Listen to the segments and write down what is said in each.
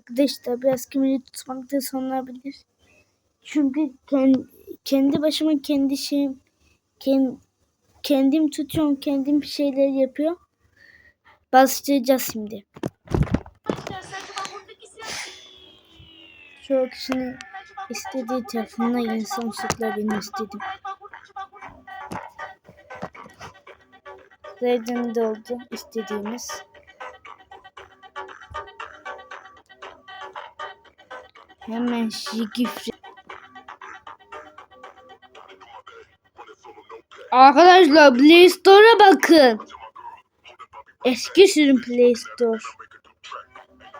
Arkadaşlar biraz kamerayı tutmakta sonlanabilir. Çünkü kendi, kendi başıma kendi şeyim kend, kendim tutuyorum kendim şeyler yapıyor. Başlayacağız şimdi. Çoğu kişinin istediği telefonla yeni Samsung'lar benim istedim. Legend oldu istediğimiz. Hemen şifre. Arkadaşlar Play Store'a bakın. Eski sürüm Play Store.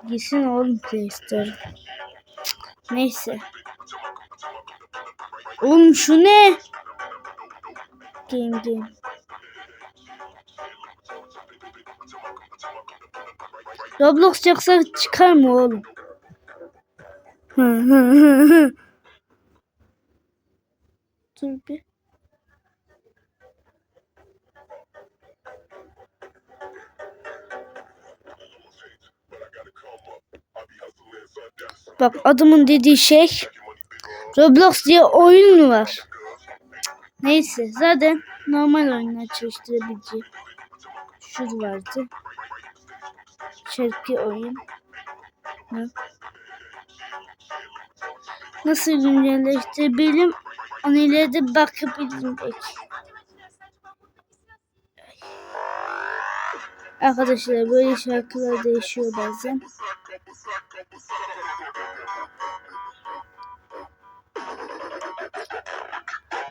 Gitsin oğlum Play Store. Neyse. Oğlum şu ne? Game game. Roblox yoksa çıkar mı oğlum? Dur. Bak adamın dediği şey Roblox diye oyun mu var? Neyse zaten normal oyunlar çalıştırabileceği şur vardı. Şarkı oyun. Hı. Nasıl güncelleştirebilirim? Onu ileride bakabilirim belki. Arkadaşlar böyle şarkılar değişiyor bazen.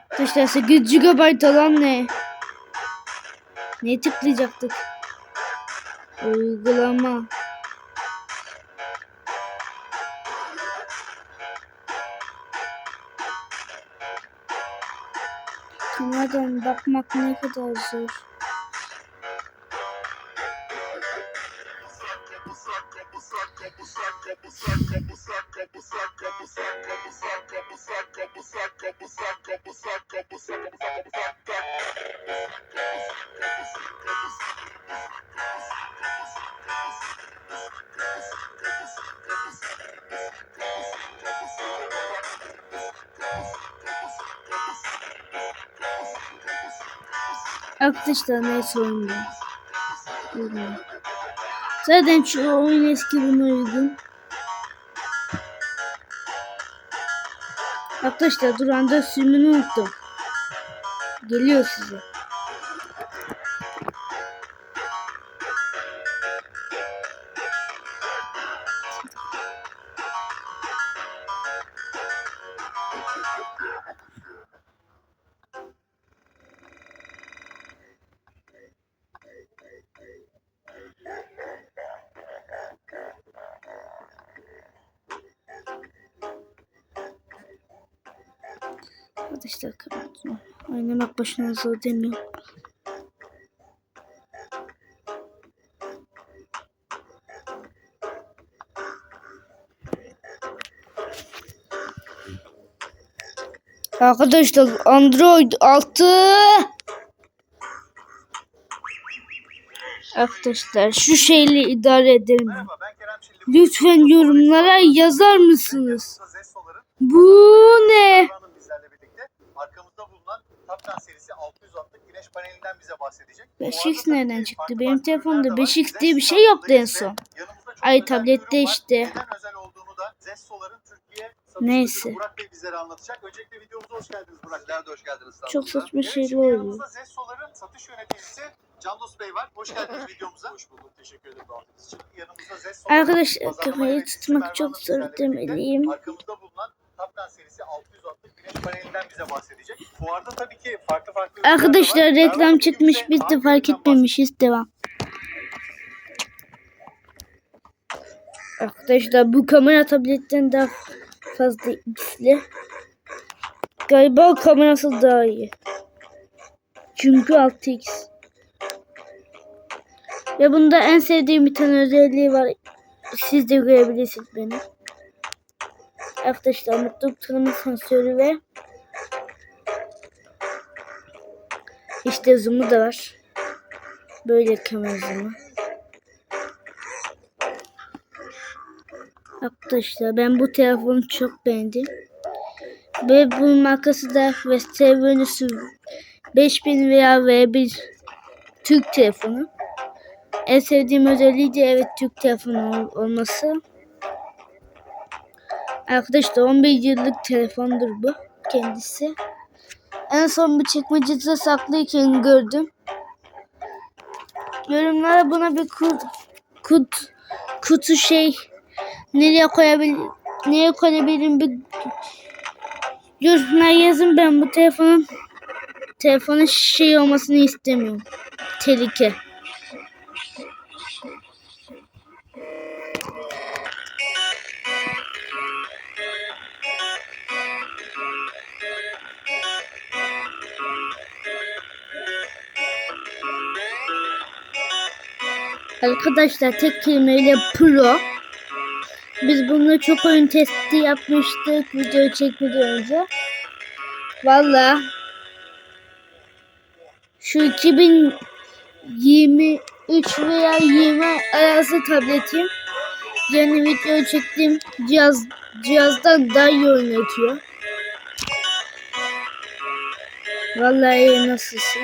Arkadaşlar 8 GB olan ne? Ne tıklayacaktık? Uygulama. Nereden bakmak ne kadar zor. Arkadaşlar neyse. Bilmiyorum. Zaten şu oyun eski buna uygun. Arkadaşlar dur anda sürümünü unuttum. Geliyor size. Arkadaşlar kapatıyorum. Oynamak başına zor demiyorum. Arkadaşlar Android 6 Arkadaşlar şu şeyle idare edelim. Lütfen yorumlara yazar mısınız? Bu ne? Hanım bizlerle birlikte arkamızda bulunan Tapcan serisi 600 wattlık güneş panelinden bize bahsedecek. Bu 5x arada tabii nereden çıktı? Benim telefonda ürünler de var. 5x diye bir şey yoktu en son. Ay, tablette işte. Neden özel olduğunu da Zessoların Türkiye satıcısı Neyse. Burak Bey bizlere anlatacak. Öncelikle videomuza hoş geldiniz Burak. Sizler de hoş geldiniz. Çok saçma şeyler oluyor. yanımızda Zessoların satış yöneticisi Candos Bey var. Hoş geldiniz videomuza. Hoş bulduk. Teşekkür ederim davetiniz için. Yanımızda Zessoların Arkadaşlar kafayı tutmak çok zor demeliyim. Arkamızda bulunan Tapcan serisi 600 wattlık güneş panelinden bize bahsedecek. Bu arada tabii ki farklı farklı Arkadaşlar de var. reklam çıkmış bize bitti hangi fark etmemişiz devam. Arkadaşlar bu kamera tabletten daha fazla x'li. Galiba o kamerası daha iyi. Çünkü 6x. Ve bunda en sevdiğim bir tane özelliği var. Siz de görebilirsiniz beni. Arkadaşlar mutluluk tanımı sensörü ve işte zoom'u da var. Böyle kamera zoom'u. Arkadaşlar ben bu telefonu çok beğendim. Ve bunun markası da Vestel Venüs'ü 5000 veya V1 Türk telefonu. En sevdiğim özelliği de evet Türk telefonu ol- olması. Arkadaşlar 11 yıllık telefondur bu kendisi. En son bu çekmecede saklıyken gördüm. Yorumlara buna bir kut, kut, kutu şey nereye koyabil nereye koyabilirim bir yorumlara yazın ben bu telefonun telefonun şey olmasını istemiyorum. Tehlike. Arkadaşlar tek kelimeyle pro. Biz bununla çok oyun testi yapmıştık video çekmeden önce. Valla şu 2023 veya 20 arası tabletim yeni video çektiğim cihaz cihazdan daha iyi oynatıyor. Vallahi nasılsın?